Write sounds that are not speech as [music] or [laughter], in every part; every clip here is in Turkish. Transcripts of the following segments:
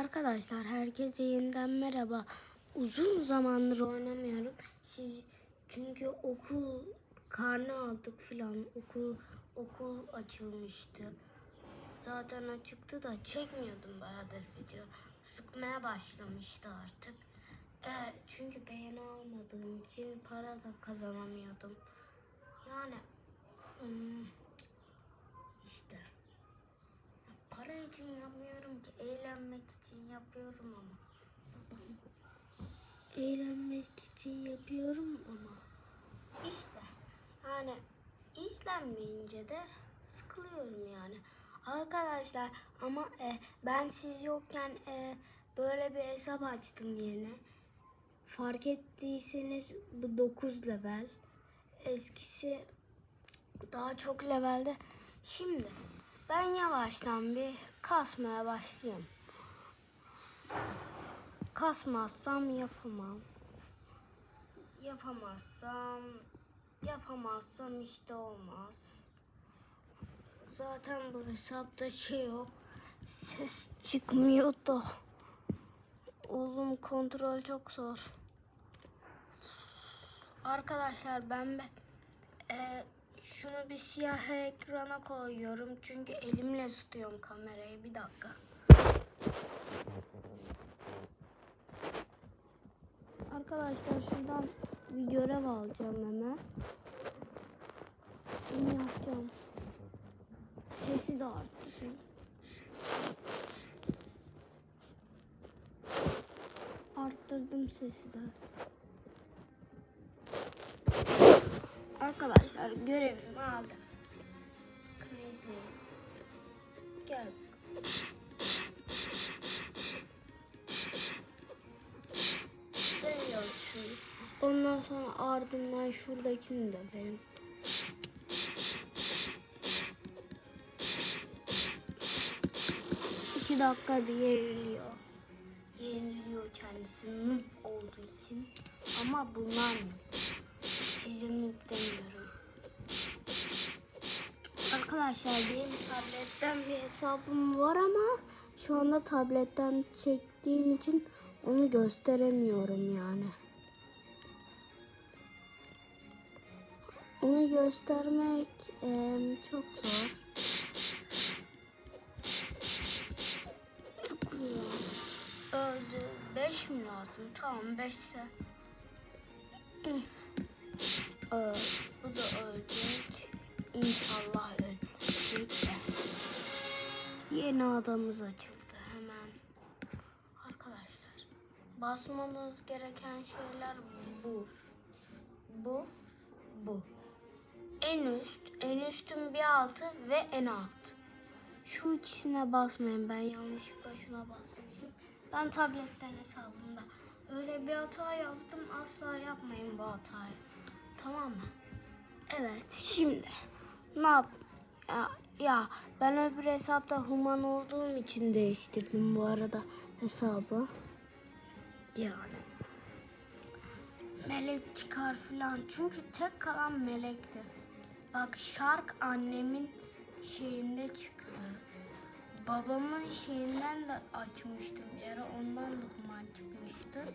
Arkadaşlar herkese yeniden merhaba. Uzun zamandır oynamıyorum. Siz çünkü okul karne aldık filan. Okul okul açılmıştı. Zaten açıktı da çekmiyordum bayağıdır video. Sıkmaya başlamıştı artık. Eğer çünkü beğeni almadığım için para da kazanamıyordum. Yani hmm, işte para için yapmıyorum ki eğlenmek için yapıyorum ama. Eğlenmek için yapıyorum ama. İşte yani izlenmeyince de sıkılıyorum yani. Arkadaşlar ama e, ben siz yokken e, böyle bir hesap açtım yeni. Fark ettiyseniz bu 9 level. Eskisi daha çok levelde. Şimdi ben yavaştan bir kasmaya başlayayım. Kasmazsam yapamam. Yapamazsam yapamazsam işte olmaz. Zaten bu hesapta şey yok. Ses çıkmıyor da. Oğlum kontrol çok zor. Arkadaşlar ben be, e, şunu bir siyah ekrana koyuyorum çünkü elimle tutuyorum kamerayı. Bir dakika. Arkadaşlar şuradan bir görev alacağım hemen. Bunu yapacağım. Sesi de arttırayım. Arttırdım sesi de. Arkadaşlar görevimi aldım. Bakın izleyin. Gel. Dönüyoruz şunu. Ondan sonra ardından şuradakini de benim. İki dakika bir yeniliyor. Yeniliyor kendisi noob olduğu için. Ama bunlar noob. Noob demiyorum. Arkadaşlar benim tabletten bir hesabım var ama şu anda tabletten çektiğim için onu gösteremiyorum yani. Onu göstermek em, çok zor. Tıklıyor. Öldü. 5 mi lazım? Tamam 5 ise. Ee, bu da ölecek. İnşallah ölecek de. Yeni adamımız açıldı hemen. Arkadaşlar basmanız gereken şeyler bu. Bu. Bu. En üst, en üstün bir altı ve en alt. Şu ikisine basmayın. Ben yanlışlıkla şuna basmışım. Ben tabletten hesabımda. Öyle bir hata yaptım. Asla yapmayın bu hatayı. Tamam mı? Evet. Şimdi ne yap? Ya, ya ben öbür hesapta human olduğum için değiştirdim bu arada hesabı. Yani. Melek çıkar filan. Çünkü tek kalan melekti. Bak şark annemin şeyinde çıktı. Babamın şeyinden de açmıştım ara. Ondan da human çıkmıştı.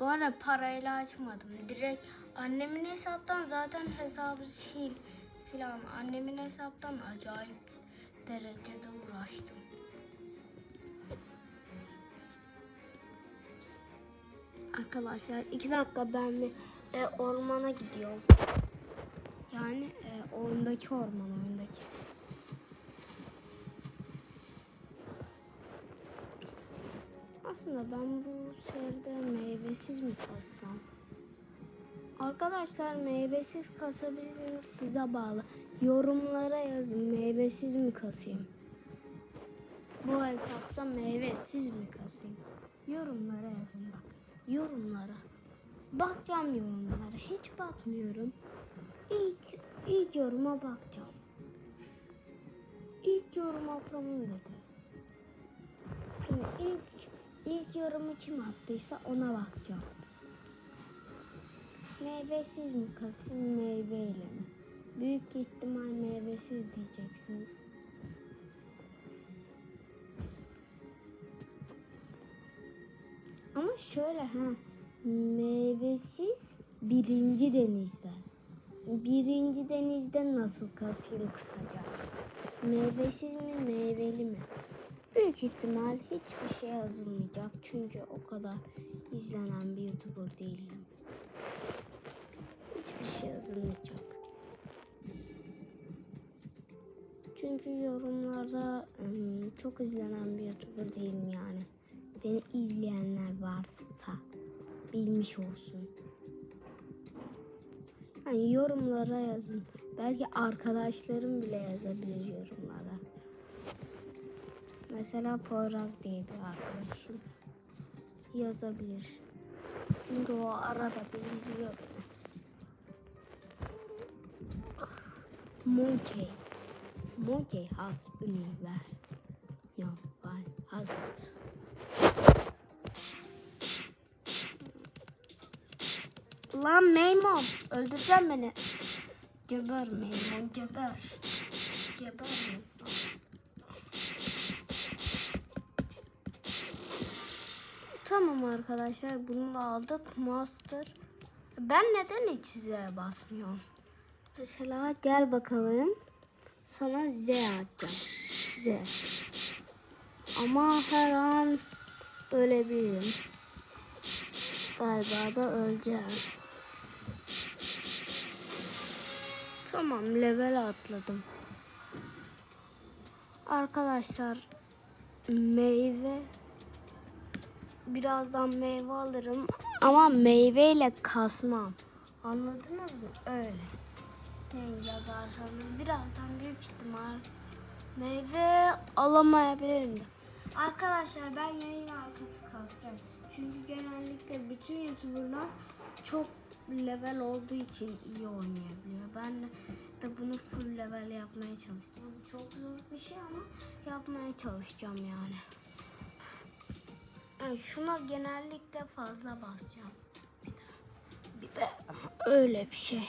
Bu arada parayla açmadım. Direkt annemin hesaptan zaten hesabı sil filan. Annemin hesaptan acayip derecede uğraştım. Arkadaşlar iki dakika ben bir e, ormana gidiyorum. Yani e, oyundaki orman oyundaki. Aslında ben bu seride meyvesiz mi kassam? Arkadaşlar meyvesiz kasabilirim size bağlı. Yorumlara yazın meyvesiz mi kasayım? Bu hesapta meyvesiz mi kasayım? Yorumlara yazın bak. Yorumlara. Bakacağım yorumlara. Hiç bakmıyorum. İlk, ilk yoruma bakacağım. İlk yorum atamın dedi. Şimdi ilk, İlk yorumu kim attıysa ona bakacağım. Meyvesiz mi kasım meyveyle mi? Büyük ihtimal meyvesiz diyeceksiniz. Ama şöyle ha meyvesiz birinci denizde. Birinci denizde nasıl kasayım kısaca? Meyvesiz mi meyveli mi? Büyük ihtimal hiçbir şey yazılmayacak. Çünkü o kadar izlenen bir YouTuber değilim. Hiçbir şey yazılmayacak. Çünkü yorumlarda ım, çok izlenen bir YouTuber değilim yani. Beni izleyenler varsa bilmiş olsun. Yani yorumlara yazın. Belki arkadaşlarım bile yazabilir yorumlara. Mesela Poyraz diye bir arkadaşım yazabilir. Çünkü o arada bir izliyor beni. Monkey. Monkey has univer. No, one hazard. Lan Meymon öldüreceğim beni. Geber Meymon geber. Geber Meymon. Tamam arkadaşlar bunu da aldık. Master. Ben neden hiç Z'ye basmıyorum? Mesela gel bakalım. Sana Z atacağım. Z. Ama her an ölebilirim. Galiba da öleceğim. Tamam level atladım. Arkadaşlar meyve birazdan meyve alırım ama meyveyle kasmam. Anladınız mı? Öyle. Ne yazarsanız birazdan büyük ihtimal meyve alamayabilirim de. Arkadaşlar ben yayın arkası kasacağım. Çünkü genellikle bütün YouTuber'lar çok level olduğu için iyi oynayabiliyor. Ben de bunu full level yapmaya çalışacağım. Çok zor bir şey ama yapmaya çalışacağım yani. Yani şuna genellikle fazla basacağım. Bir de, bir de öyle bir şey.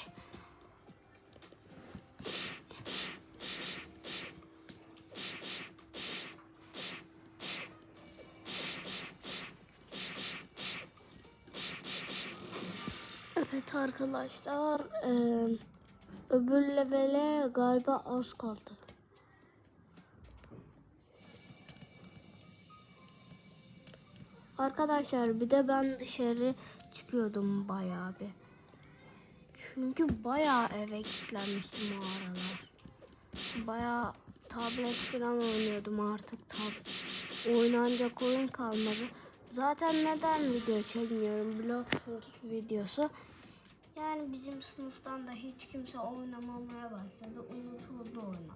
Evet arkadaşlar öbür levele galiba az kaldı. Arkadaşlar bir de ben dışarı çıkıyordum bayağı bir. Çünkü bayağı eve kilitlenmiştim o aralar. Bayağı tablet falan oynuyordum artık tab oynanacak oyun kalmadı. Zaten neden video çekmiyorum Bloxfruit videosu. Yani bizim sınıftan da hiç kimse oynamamaya başladı. Unutuldu oyun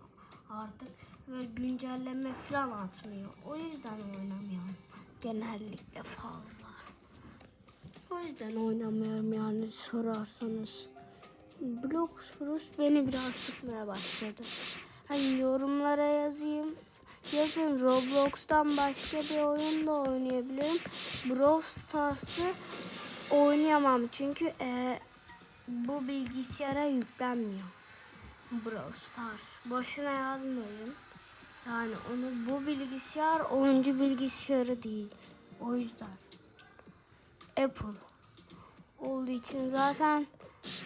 artık ve güncelleme falan atmıyor. O yüzden oynamıyorum genellikle fazla. O yüzden oynamıyorum yani sorarsanız. Bloxfruit beni biraz sıkmaya başladı. Hani yorumlara yazayım. Yazın Roblox'tan başka bir oyun da oynayabilirim. Brawl Stars'ı oynayamam çünkü e, bu bilgisayara yüklenmiyor. Brawl Stars. Boşuna yazmayın. Yani onu bu bilgisayar oyuncu bilgisayarı değil. O yüzden. Apple olduğu için zaten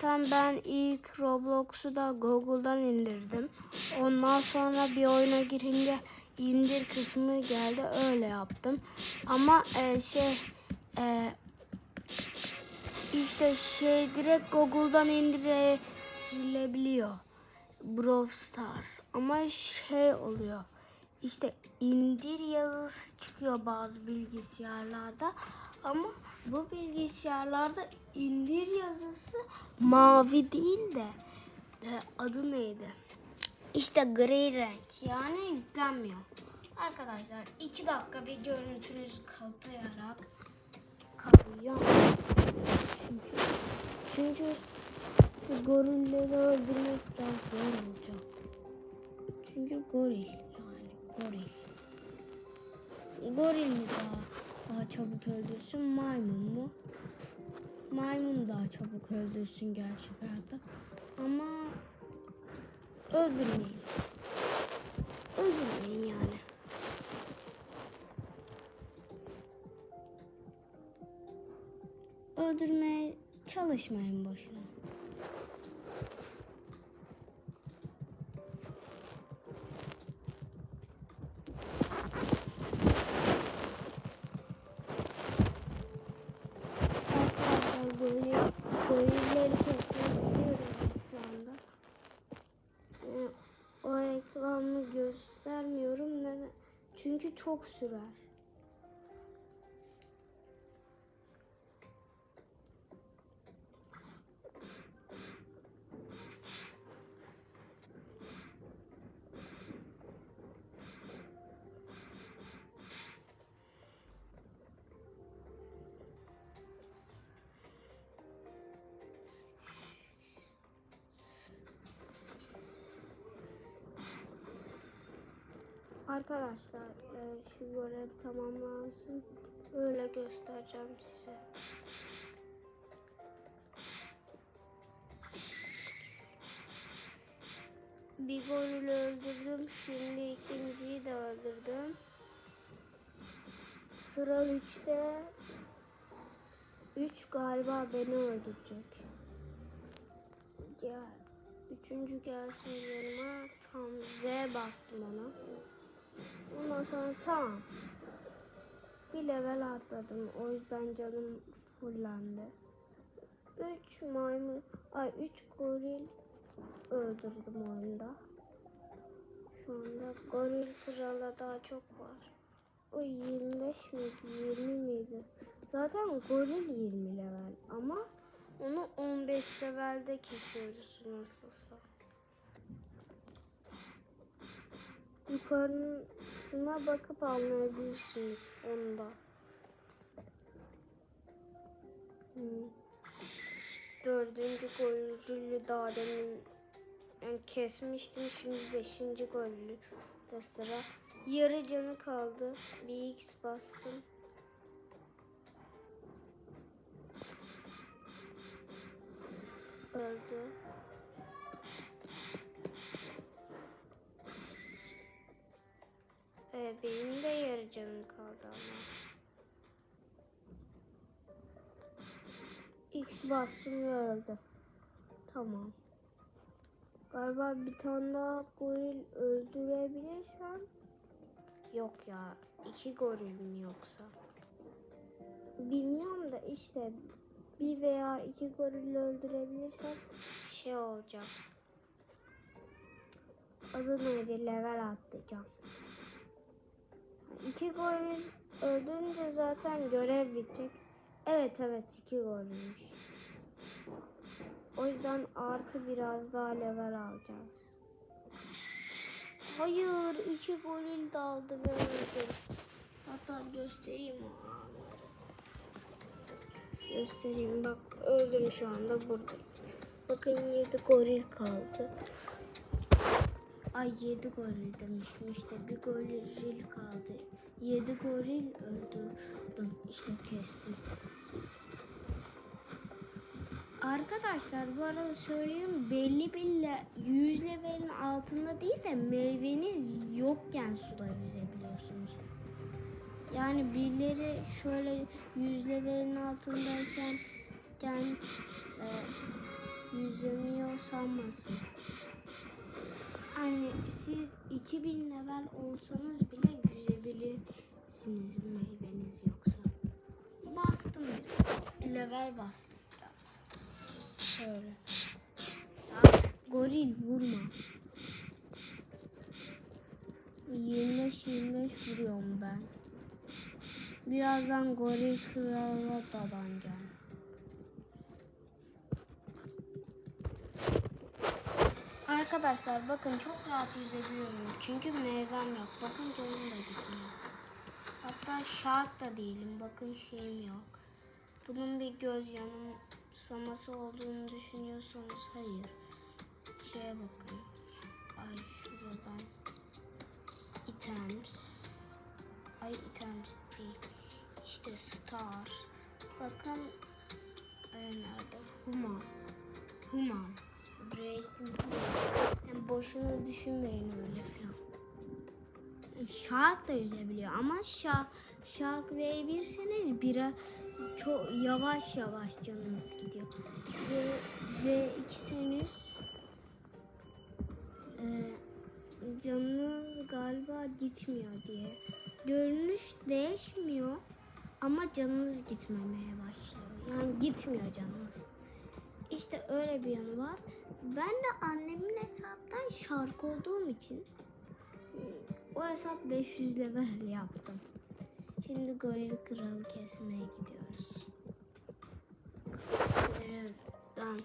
tam ben ilk Roblox'u da Google'dan indirdim. Ondan sonra bir oyuna girince indir kısmı geldi öyle yaptım. Ama e, şey e, işte şey direkt Google'dan indirilebiliyor. Brawl Stars. Ama şey oluyor. İşte indir yazısı çıkıyor bazı bilgisayarlarda. Ama bu bilgisayarlarda indir yazısı mavi değil de, de adı neydi? İşte gri renk. Yani yüklenmiyor. Arkadaşlar iki dakika bir görüntünüzü kapayarak kapayacağım. Çünkü çünkü şu gorilleri öldürmek biraz zor olacak. Çünkü goril yani goril. Goril mi daha, daha çabuk öldürsün maymun mu? Maymun daha çabuk öldürsün gerçek hayatta. Ama öldürmeyin. Öldürmeyin yani. öldürmeye çalışmayın boşuna. Arkadaşlar böyle gorilleri kesmek istiyorum şu anda. Ee, o ekranı göstermiyorum neden? Çünkü çok sürer. Arkadaşlar e, şu görev tamamlansın. Öyle göstereceğim size. Bir goril öldürdüm. Şimdi ikinciyi de öldürdüm. Sıra 3'te 3 galiba beni öldürecek. Gel. Üçüncü gelsin yanıma. Tam Z bastım ona. Ondan sonra tamam. Bir level atladım. O yüzden canım fullendi. Üç maymun, ay üç goril öldürdüm oyunda. Şu anda goril kralı daha çok var. O 25 miydi, 20 miydi? Zaten goril 20 level ama onu 15 levelde kesiyoruz nasılsa. Yukarısına bakıp anlayabilirsiniz onu da. Hmm. Dördüncü golcülü daha demin yani kesmiştim. Şimdi beşinci golcü de sıra. Yarı canı kaldı. Bir X bastım. Öldü. Ee, benim de yarı canım kaldı ama. X bastım ve öldü. Tamam. Galiba bir tane daha goril öldürebilirsem. Yok ya. iki goril mi yoksa? Bilmiyorum da işte bir veya iki goril öldürebilirsem şey olacak. Adı neydi? Level atlayacağım. İki goril öldürünce zaten görev bitecek. Evet evet iki gorilmiş. O yüzden artı biraz daha level alacağız. Hayır iki goril daldı ve öldü. Hatta göstereyim. Göstereyim bak öldüm şu anda burada. Bakın yedi goril kaldı. Ay yedi goril demişim işte bir goril kaldı. Yedi goril öldürdüm işte kestim. Arkadaşlar bu arada söyleyeyim belli bir 100 levelin altında değil de meyveniz yokken suda yüzebiliyorsunuz. Yani birileri şöyle 100 levelin altındayken e, yüzemiyor sanmasın. Siz 2000 level olsanız bile yüzebilirsiniz meyveniz yoksa. Bastım biraz. Level bastım biraz. Şöyle. Ya, goril vurma. 25-25 vuruyorum ben. Birazdan goril kralına dadanacağım. Arkadaşlar bakın çok rahat yüzebiliyorum. Çünkü meyvem yok. Bakın canım da gitmiyor. Hatta şart da değilim. Bakın şeyim yok. Bunun bir göz yanılsaması olduğunu düşünüyorsanız hayır. Şeye bakın. Ay şuradan. Items. Ay items değil. İşte stars. Bakın. Ay nerede? Human. Human. Resim. Yani boşuna düşünmeyin öyle falan. Shark da yüzebiliyor ama Shark, Shark V1'seniz bira çok yavaş yavaş canınız gidiyor. Ve, ve ikisiniz e, canınız galiba gitmiyor diye. Görünüş değişmiyor ama canınız gitmemeye başlıyor. Yani gitmiyor canınız. İşte öyle bir yanı var. Ben de annemin hesaptan şark olduğum için e, o hesap 500 level [laughs] yaptım. Şimdi goril kralı kesmeye gidiyoruz. Görevden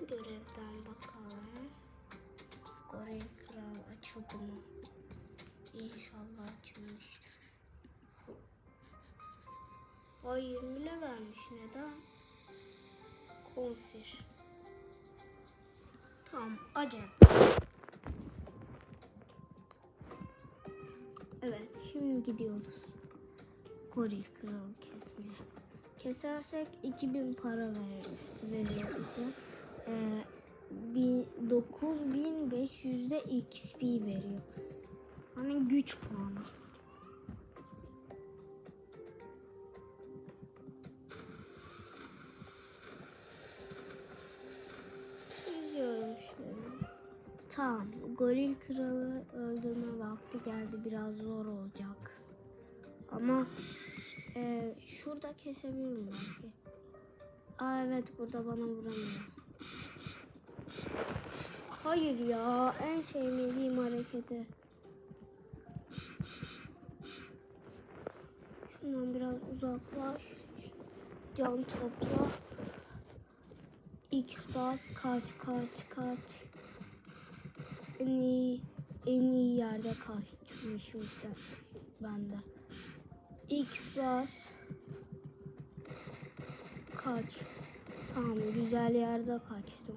görevden bakalım. Goril kral açıldı mı? İnşallah açılmıştır. Ay 20 bile vermiş neden? Konfir. Tamam acayip. Evet şimdi gidiyoruz. Goril kralı kesmeye. Kesersek 2000 para ver, veriyor bize. Ee, bir 9500'de XP veriyor. Hani güç puanı. Goril kralı öldürme vakti geldi. Biraz zor olacak. Ama e, şurada kesebilirim belki. Aa evet burada bana vuramıyor. Hayır ya. En sevmediğim hareketi. Şundan biraz uzaklaş. Can topla. X bas kaç kaç kaç. En iyi en iyi yerde kaçmışım sen bende. X bas. Kaç. Tamam güzel yerde kaçtım.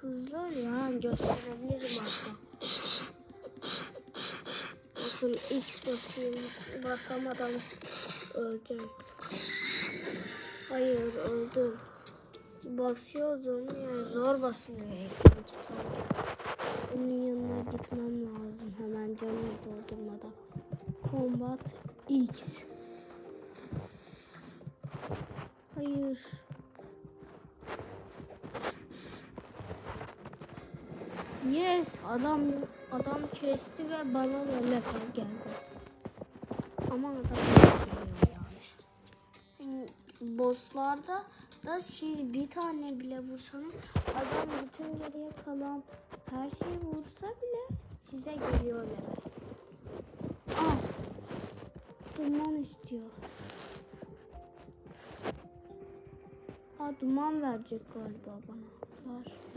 Hızlı ya gösterebilirim hatta. Bakın X basayım. Basamadan öleceğim. Hayır öldüm. Basıyordum yani zor basılıyor ekran tutarken. Onun yanına gitmem lazım hemen canımı doldurmadan. Combat X. Hayır. Yes adam adam kesti ve bana da level geldi. Ama adam. Yani Bosslarda da siz bir tane bile vursanız adam bütün geriye kalan şeyi vursa bile size geliyor level. Ah! Duman istiyor. Aa duman verecek galiba bana. Ver.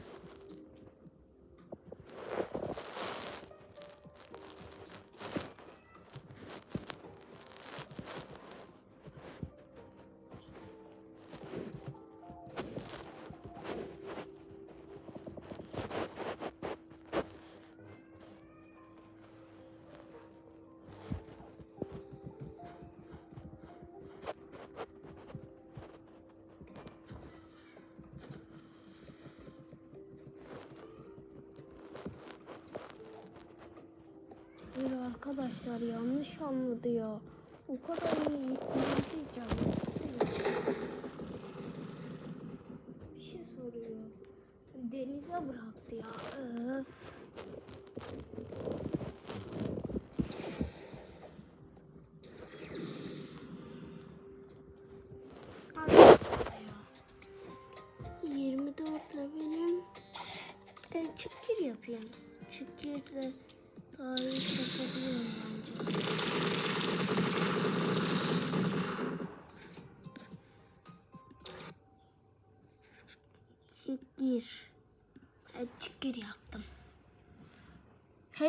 Hayır arkadaşlar yanlış anladı ya. O kadar iyi izleyeceğim.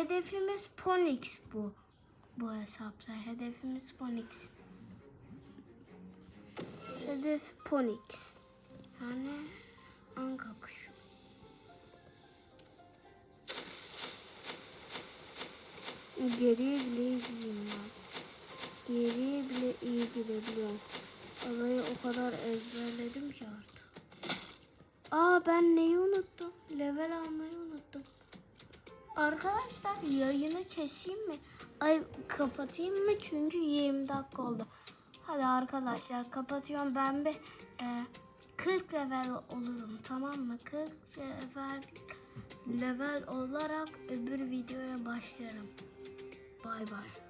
Hedefimiz Ponix bu. Bu hesapta. Hedefimiz Ponix. Hedef Ponix. Yani anka kuşu. Geriye bile iyi gidiyorum ben. Geriye bile iyi gidebiliyorum. Olayı o kadar ezberledim ki artık. Aa ben neyi unuttum? Level almayı unuttum. Arkadaşlar yayını keseyim mi? Ay kapatayım mı? Çünkü 20 dakika oldu. Hadi arkadaşlar kapatıyorum. Ben bir e, 40 level olurum tamam mı? 40 level, level olarak öbür videoya başlarım. Bay bay.